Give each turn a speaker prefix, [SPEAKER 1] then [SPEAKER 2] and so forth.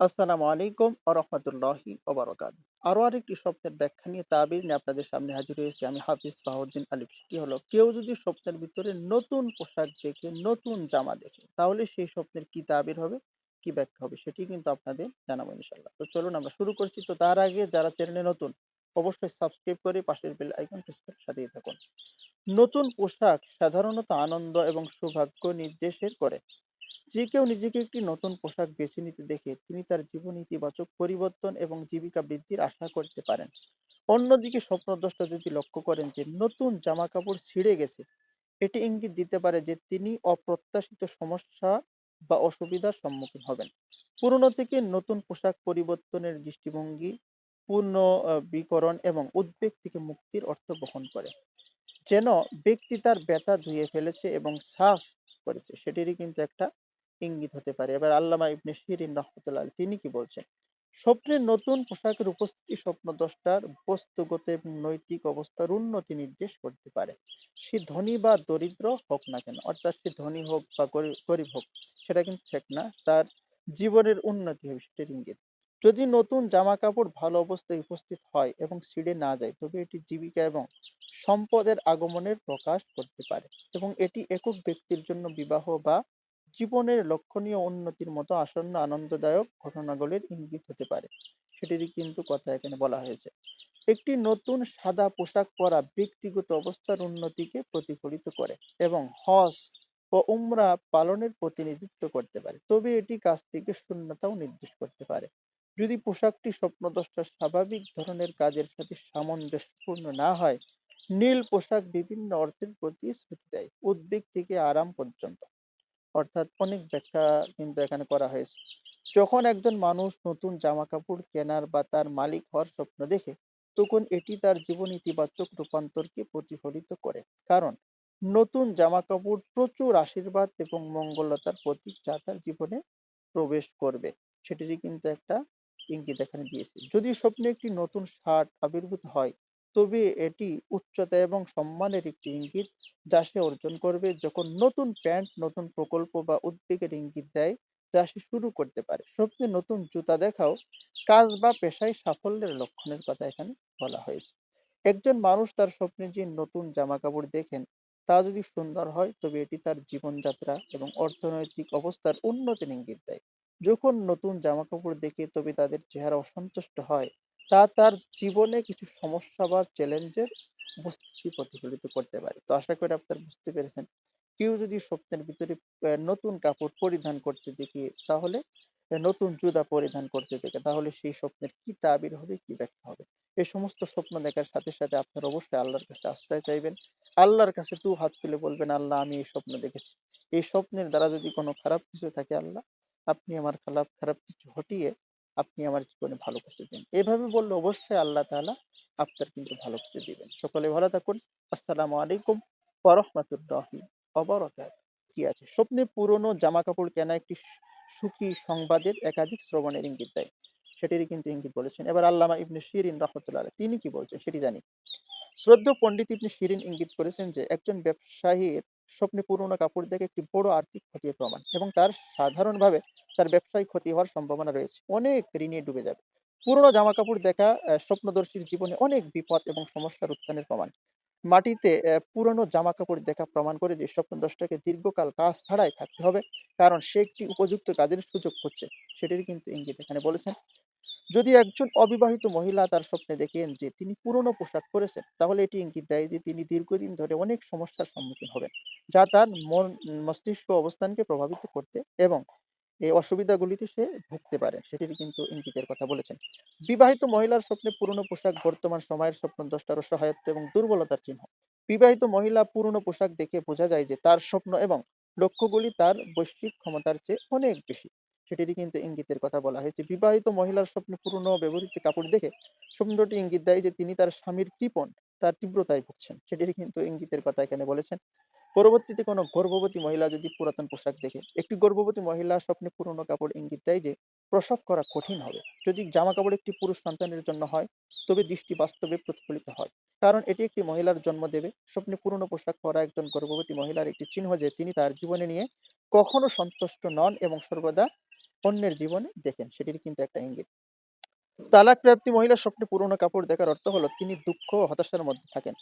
[SPEAKER 1] আসসালামু আলাইকুম ওয়া রাহমাতুল্লাহি ওয়া বারাকাতুহু। আরও আরেকটি স্বপ্নের ব্যাখ্যা নিয়ে তাবির নিয়ে আপনাদের সামনে হাজির হয়েছি আমি হাফিজ বাহাউদ্দিন আলিফ। সেটি হলো কেউ যদি স্বপ্নের ভিতরে নতুন পোশাক দেখে, নতুন জামা দেখে তাহলে সেই স্বপ্নের কি তাবির হবে, কি ব্যাখ্যা হবে সেটি কিন্তু আপনাদের জানাব ইনশাআল্লাহ। তো চলুন আমরা শুরু করছি। তো তার আগে যারা চ্যানেলে নতুন অবশ্যই সাবস্ক্রাইব করে পাশের বেল আইকন প্রেস করে সাথেই থাকুন। নতুন পোশাক সাধারণত আনন্দ এবং সৌভাগ্য নির্দেশের করে। যে কেউ নিজেকে একটি নতুন পোশাক বেছে নিতে দেখে তিনি তার জীবন ইতিবাচক পরিবর্তন এবং জীবিকা বৃদ্ধির আশা করতে পারেন। অন্যদিকে স্বপ্নদ্রষ্টা যদি লক্ষ্য করেন যে নতুন জামা কাপড় ছিঁড়ে গেছে, এটি ইঙ্গিত দিতে পারে যে তিনি অপ্রত্যাশিত সমস্যা বা অসুবিধার সম্মুখীন হবেন। পুরনো থেকে নতুন পোশাক পরিবর্তনের দৃষ্টিভঙ্গি, পূর্ণ বিকরণ এবং উদ্বেগ থেকে মুক্তির অর্থ বহন করে। যেন ব্যক্তি তার ব্যথা ধুয়ে ফেলেছে এবং সাফ করেছে সেটিরই কিন্তু একটা ইঙ্গিত হতে পারে। এবার আল্লামা ইবনে শিরিন রহমতুল্লাহ তিনি কি বলছেন? স্বপ্নের নতুন পোশাকের উপস্থিতি স্বপ্ন স্বপ্নদ্রষ্টার বস্তুগত এবং নৈতিক অবস্থার উন্নতি নির্দেশ করতে পারে। সে ধনী বা দরিদ্র হোক না কেন, অর্থাৎ সে ধনী হোক বা গরিব গরিব হোক, সেটা কিন্তু ঠিক না, তার জীবনের উন্নতি হবে সেটির ইঙ্গিত। যদি নতুন জামা কাপড় ভালো অবস্থায় উপস্থিত হয় এবং ছিঁড়ে না যায়, তবে এটি জীবিকা এবং সম্পদের আগমনের প্রকাশ করতে পারে এবং এটি একক ব্যক্তির জন্য বিবাহ বা জীবনের লক্ষণীয় উন্নতির মতো আসন্ন আনন্দদায়ক ঘটনাগুলির ইঙ্গিত হতে পারে। সেটিরই কিন্তু কথা এখানে বলা হয়েছে। একটি নতুন সাদা পোশাক পরা ব্যক্তিগত অবস্থার উন্নতিকে প্রতিফলিত করে এবং হজ ও উমরা পালনের প্রতিনিধিত্ব করতে পারে। তবে এটি কাজ থেকে শূন্যতাও নির্দেশ করতে পারে। যদি পোশাকটি স্বপ্নদ্রষ্টার স্বাভাবিক ধরনের কাজের সাথে সামঞ্জস্যপূর্ণ না হয়, নীল পোশাক বিভিন্ন অর্থের প্রতিশ্রুতি দেয়। উদ্বেগ থেকে আরাম পর্যন্ত। অর্থাৎ অনেক ব্যাখ্যা কিন্তু এখানে করা হয়েছে। যখন একজন মানুষ নতুন জামা কাপড় কেনার বা তার মালিক হওয়ার স্বপ্ন দেখে, তখন এটি তার জীবন ইতিবাচক রূপান্তরকে প্রতিফলিত করে। কারণ, নতুন জামা কাপড় প্রচুর আশীর্বাদ এবং মঙ্গলতার প্রতীক যা তার জীবনে প্রবেশ করবে। সেটিরই কিন্তু একটা ইঙ্গিত এখানে দিয়েছে। যদি স্বপ্নে একটি নতুন শার্ট আবির্ভূত হয় তবে এটি উচ্চতা এবং সম্মানের একটি ইঙ্গিত যা সে অর্জন করবে যখন নতুন প্যান্ট, নতুন প্রকল্প বা উদ্বেগের ইঙ্গিত দেয় যা সে শুরু করতে পারে। স্বপ্নে নতুন জুতা দেখাও কাজ বা পেশায় সাফল্যের লক্ষণের কথা এখানে বলা হয়েছে। একজন মানুষ তার স্বপ্নে যে নতুন জামা কাপড় দেখেন, তা যদি সুন্দর হয়, তবে এটি তার জীবনযাত্রা এবং অর্থনৈতিক অবস্থার উন্নতির ইঙ্গিত দেয়। যখন নতুন জামা কাপড় দেখে তবে তাদের চেহারা অসন্তুষ্ট হয় তা তার জীবনে কিছু সমস্যা বা চ্যালেঞ্জের উপস্থিতি প্রতিফলিত করতে পারে। তো আশা করি আপনারা বুঝতে পেরেছেন। কেউ যদি স্বপ্নের ভিতরে নতুন কাপড় পরিধান করতে দেখে, তাহলে নতুন জুতা পরিধান করতে দেখে, তাহলে সেই স্বপ্নের কি তাবির হবে, কি ব্যাখ্যা হবে? এই সমস্ত স্বপ্ন দেখার সাথে সাথে আপনার অবশ্যই আল্লাহর কাছে আশ্রয় চাইবেন। আল্লাহর কাছে তু হাত তুলে বলবেন, আল্লাহ, আমি এই স্বপ্ন দেখেছি। এই স্বপ্নের দ্বারা যদি কোনো খারাপ কিছু থাকে, আল্লাহ, আপনি আমার খারাপ খারাপ কিছু হটিয়ে আপনি আমার জীবনে ভালো কিছু দিন এভাবে বললে অবশ্যই আল্লাহ তাআলা আপনার কিন্তু ভালো কিছু দিবেন। সকলে ভালো থাকুন। আসসালামু আলাইকুম ওয়া রাহমাতুল্লাহি কি আছে? স্বপ্নে পুরনো জামা কাপড় কেনা একটি সুখী সংবাদের একাধিক শ্রবণের ইঙ্গিত দেয়। সেটিরই কিন্তু ইঙ্গিত বলেছেন। এবার আল্লামা ইবনে শিরিন রহমতুল্লাহ তিনি কি বলছেন? সেটি জানি। শ্রদ্ধেয় পণ্ডিত ইবনে শিরিন ইঙ্গিত করেছেন যে, একজন ব্যবসায়ীর স্বপ্নে পুরনো কাপড় দেখে একটি বড় আর্থিক ক্ষতির প্রমাণ এবং তার সাধারণভাবে তার ব্যবসায়িক ক্ষতি হওয়ার সম্ভাবনা রয়েছে। অনেক ঋণে ডুবে যাবে। পুরনো জামা কাপড় দেখা স্বপ্নদর্শীর জীবনে অনেক বিপদ এবং সমস্যার উত্থানের প্রমাণ। মাটিতে পুরনো জামা কাপড় দেখা প্রমাণ করে যে স্বপ্নদর্শীকে দীর্ঘকাল কাজ ছাড়াই থাকতে হবে, কারণ সে একটি উপযুক্ত কাজের সুযোগ খুঁজছে। সেটির কিন্তু ইঙ্গিত এখানে বলেছেন। যদি একজন অবিবাহিত মহিলা তার স্বপ্নে দেখেন যে তিনি পুরনো পোশাক পরেছেন, তাহলে এটি ইঙ্গিত দেয় যে তিনি দীর্ঘদিন ধরে অনেক সমস্যার সম্মুখীন হবেন, যা তার মন, মস্তিষ্ক অবস্থানকে প্রভাবিত করতে এবং এই অসুবিধাগুলিতে সে ভুগতে পারে সেটির কিন্তু ইঙ্গিতের কথা বলেছেন। বিবাহিত মহিলার স্বপ্নে পুরনো পোশাক বর্তমান সময়ের স্বপ্ন দ্রষ্টার অসহায়ত্ব এবং দুর্বলতার চিহ্ন। বিবাহিত মহিলা পুরনো পোশাক দেখে বোঝা যায় যে তার স্বপ্ন এবং লক্ষ্যগুলি তার বৈশ্বিক ক্ষমতার চেয়ে অনেক বেশি। সেটিরই কিন্তু ইঙ্গিতের কথা বলা হয়েছে। বিবাহিত মহিলার স্বপ্নে পুরনো ব্যবহৃত কাপড় দেখে স্বপ্নটি ইঙ্গিত দেয় যে, তিনি তার স্বামীর কৃপণ, তার তীব্রতায় ভুগছেন। সেটিরই কিন্তু ইঙ্গিতের কথা এখানে বলেছেন। পরবর্তীতে কোনো গর্ভবতী মহিলা যদি পুরাতন পোশাক দেখে, একটি গর্ভবতী মহিলা স্বপ্নে পুরনো কাপড় ইঙ্গিত দেয় যে, প্রসব করা কঠিন হবে। যদি জামা কাপড় একটি পুরুষ সন্তানের জন্য হয়, তবে দৃষ্টি বাস্তবে প্রতিফলিত হয়। কারণ এটি একটি মহিলার জন্ম দেবে। স্বপ্নে পুরনো পোশাক পরা একজন গর্ভবতী মহিলার একটি চিহ্ন যে, তিনি তার জীবনে নিয়ে কখনো সন্তুষ্ট নন এবং সর্বদা অন্যের জীবনে দেখেন, সেটির কিন্তু একটা ইঙ্গিত। তালাক প্রাপ্তি মহিলার স্বপ্নে পুরনো কাপড় দেখার অর্থ হলো তিনি দুঃখ ও হতাশার মধ্যে থাকেন।